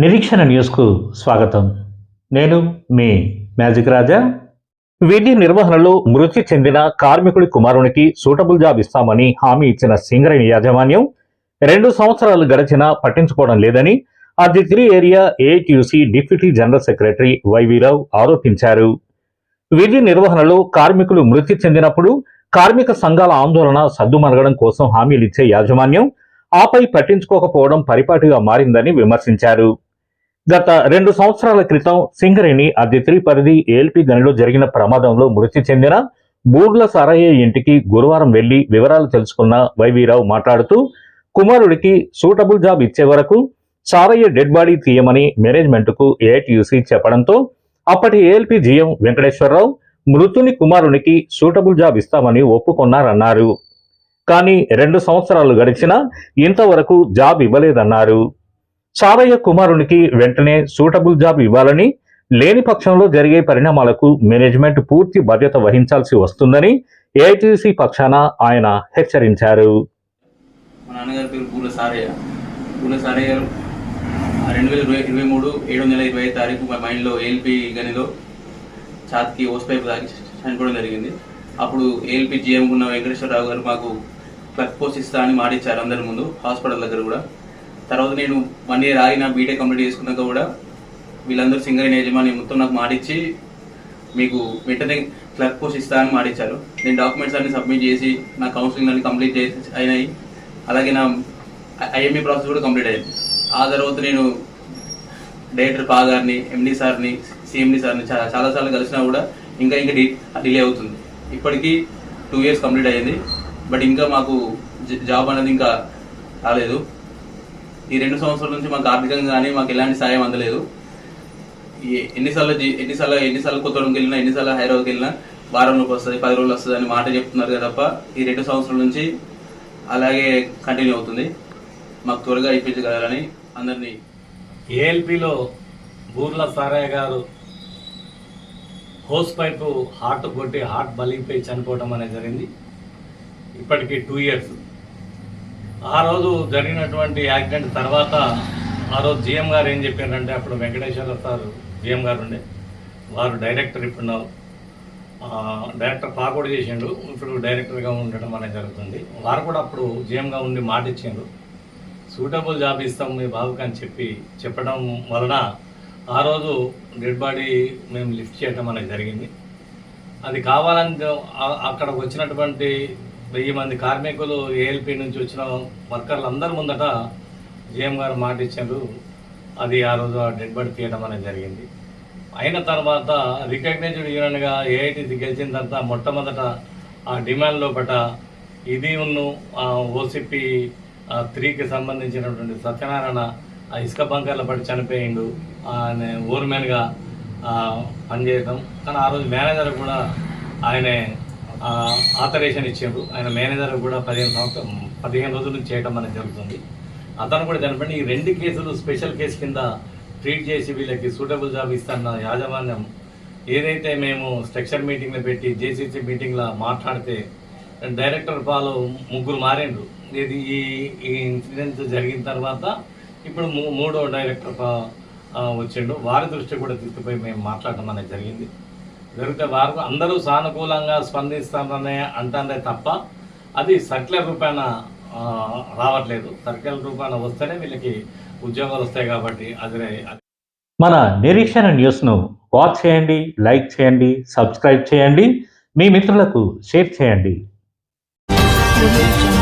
నిరీక్షణ న్యూస్కు స్వాగతం. నేను మీ మ్యాజిక్ రాజా. విధి నిర్వహణలో మృతి చెందిన కార్మికుడి కుమారునికి సూటబుల్ జాబ్ ఇస్తామని హామీ ఇచ్చిన సింగరేణి యాజమాన్యం రెండు సంవత్సరాలు గడిచినా పట్టించుకోవడం లేదని అది three area ATUC deputy general secretary YV Rao ఆరోపించారు. విధి నిర్వహణలో కార్మికులు మృతి చెందినప్పుడు కార్మిక సంఘాల ఆందోళన సద్దుమణగడం కోసం హామీలిచ్చే యాజమాన్యం ఆపై పట్టించుకోకపోవడం పరిపాటిగా మారిందని విమర్శించారు. గత రెండు సంవత్సరాల క్రితం సింగరేణి అద్దెత్రి పరిధి ఏల్పి గనిలో జరిగిన ప్రమాదంలో మృతి చెందిన బూర్ల సారయ్య ఇంటికి గురువారం వెళ్ళి వివరాలు తెలుసుకున్న వైవీరావు మాట్లాడుతూ కుమారుడికి సూటబుల్ జాబ్ ఇచ్చే వరకు సారయ్య డెడ్ బాడీ తీయమని మేనేజ్మెంట్కు ఏఐటియుసి చెప్పడంతో అప్పటి ఏఎల్పి జీఎం వెంకటేశ్వరరావు మృతుని కుమారునికి సూటబుల్ జాబ్ ఇస్తామని ఒప్పుకున్నారన్నారు. కానీ రెండు సంవత్సరాలు గడిచినా ఇంతవరకు జాబ్ ఇవ్వలేదన్నారు. చావయ్య కుమారునికి వెంటనే సూటబుల్ జాబ్ ఇవ్వాలని లేని పక్షంలో జరిగే పరిణామాలకు మేనేజ్మెంట్ పూర్తి బాధ్యత వహించాల్సి వస్తుందని ఏఐటీసీ పక్షాన ఆయన హెచ్చరించారు. మా నాన్నగారి పేరు పూల సారయ్య. పూల సారయ్య గారు రెండు వేల ఇరవై ఇరవై మూడు ఏడు నెల ఇరవై ఐదు తారీఖు మా మైండ్లో ఏఎల్పి గనిలో ఛాతికి ఓస్ పైపు తాగి చనిపోవడం జరిగింది. అప్పుడు ఏఎల్పి జిఎం ఉన్న వెంకటేశ్వరరావు గారు మాకు క్లక్ పోస్ట్ ఇస్తా అని మాటిచ్చారు అందరి ముందు హాస్పిటల్ దగ్గర కూడా. తర్వాత నేను వన్ ఇయర్ ఆగి నా బీటెక్ కంప్లీట్ చేసుకున్నాక కూడా వీళ్ళందరూ సింగరేణి యజమాని మొత్తం నాకు మాటిచ్చి మీకు వెంటనే క్లర్క్ పోస్ట్ ఇస్తా అని మాటిచ్చారు. నేను డాక్యుమెంట్స్ అన్ని సబ్మిట్ చేసి నా కౌన్సిలింగ్ అన్ని కంప్లీట్ చేసి అయినాయి. అలాగే నా ఐఎంఈ ప్రాసెస్ కూడా కంప్లీట్ అయింది. ఆ తర్వాత నేను డైరెక్టర్ పా గారిని ఎండి సార్ని సిఎండి సార్ని చాలా చాలాసార్లు కలిసినా కూడా ఇంకా ఇంకా డి డిలే అవుతుంది. ఇప్పటికీ టూ ఇయర్స్ కంప్లీట్ అయ్యింది బట్ ఇంకా మాకు జాబ్ అనేది ఇంకా రాలేదు. ఈ రెండు సంవత్సరాల నుంచి మాకు ఆర్థికంగా కానీ మాకు ఎలాంటి సాయం అందలేదు. ఈ- ఎన్నిసార్లు ఎన్నిసార్లు ఎన్నిసార్లు కొత్తగూడెంకి వెళ్ళినా ఎన్నిసార్లు హైదరాబాద్కి వెళ్ళినా వారం రోజులు వస్తుంది పది రోజులు వస్తుంది అని మాట చెప్తున్నారు కదా తప్ప ఈ రెండు సంవత్సరాల నుంచి అలాగే కంటిన్యూ అవుతుంది. మాకు త్వరగా ఇప్పించగలరని అందరినీ ఏఎల్పిలో బూర్ల సారయ్య గారు హోస్ పైపు హార్ట్ కొట్టి హార్ట్ బలిగిపోయి చనిపోవడం అనేది జరిగింది. ఇప్పటికీ టూ ఇయర్స్. ఆ రోజు జరిగినటువంటి యాక్సిడెంట్ తర్వాత ఆ రోజు జిఎం గారు ఏం చెప్పారంటే అప్పుడు వెంకటేశ్వర సార్ జిఎం గారు ఉండే. వారు డైరెక్టర్ ఇప్పుడు ఉన్నారు. డైరెక్టర్ పాకోడు చేసిండు. ఇప్పుడు డైరెక్టర్గా ఉండడం అనేది జరుగుతుంది. వారు కూడా అప్పుడు జిఎంగా ఉండి మాట ఇచ్చిండు. సూటబుల్ జాబ్ ఇస్తాం మీ బాబుకి అని చెప్పి చెప్పడం వలన ఆ రోజు డెడ్ బాడీ మేము లిఫ్ట్ చేయడం అనేది జరిగింది. అది కావాలని అక్కడికి వచ్చినటువంటి వెయ్యి మంది కార్మికులు ఏఎల్పి నుంచి వచ్చిన వర్కర్లు అందరి ముందట జేఎం గారు మాట ఇచ్చారు అది ఆ రోజు ఆ డెడ్ బాడీ తీయడం అనేది జరిగింది. అయిన తర్వాత రికగ్నైజ్డ్ యూనియన్గా ఏఐటీసీ గెలిచిన తర్వాత మొట్టమొదట ఆ డిమాండ్ లోపల ఇది ఉన్ను ఓసిపి త్రీకి సంబంధించినటువంటి సత్యనారాయణ ఆ ఇసుక బంకర్ల పడి చనిపోయిండు ఆయన ఓర్మెన్గా పనిచేయడం కానీ ఆ రోజు మేనేజర్ కూడా ఆయనే ఆథరేషన్ ఇచ్చారు ఆయన మేనేజర్ కూడా పదిహేను సంవత్సరం పదిహేను రోజుల నుంచి చేయడం అనేది జరుగుతుంది. అతను కూడా దానిపైన ఈ రెండు కేసులు స్పెషల్ కేసు కింద ట్రీట్ చేసి వీళ్ళకి సూటబుల్ జాబ్ ఇస్తున్న యాజమాన్యం ఏదైతే మేము స్ట్రక్చర్ మీటింగ్లో పెట్టి జేసీసీ మీటింగ్లో మాట్లాడితే డైరెక్టర్ పాలు ముగ్గురు మారిండ్రు. ఇది ఈ ఈ ఇన్సిడెంట్ జరిగిన తర్వాత ఇప్పుడు మూ- మూడో డైరెక్టర్ పా- వచ్చిండు. వారి దృష్టి కూడా తీసుకుపోయి మేము మాట్లాడడం అనేది జరిగింది. దొరికితే వారు అందరూ సానుకూలంగా స్పందిస్తారనే అంటారే తప్ప అది సర్క్యులర్ రూపాన రావట్లేదు. సర్క్యులర్ రూపాన వస్తేనే వీళ్ళకి ఉద్యోగాలు వస్తాయి కాబట్టి అది. మన నిరీక్షణ న్యూస్ను వాచ్ చేయండి లైక్ చేయండి సబ్స్క్రైబ్ చేయండి. మీ మిత్రులకు షేర్ చేయండి. Thank you.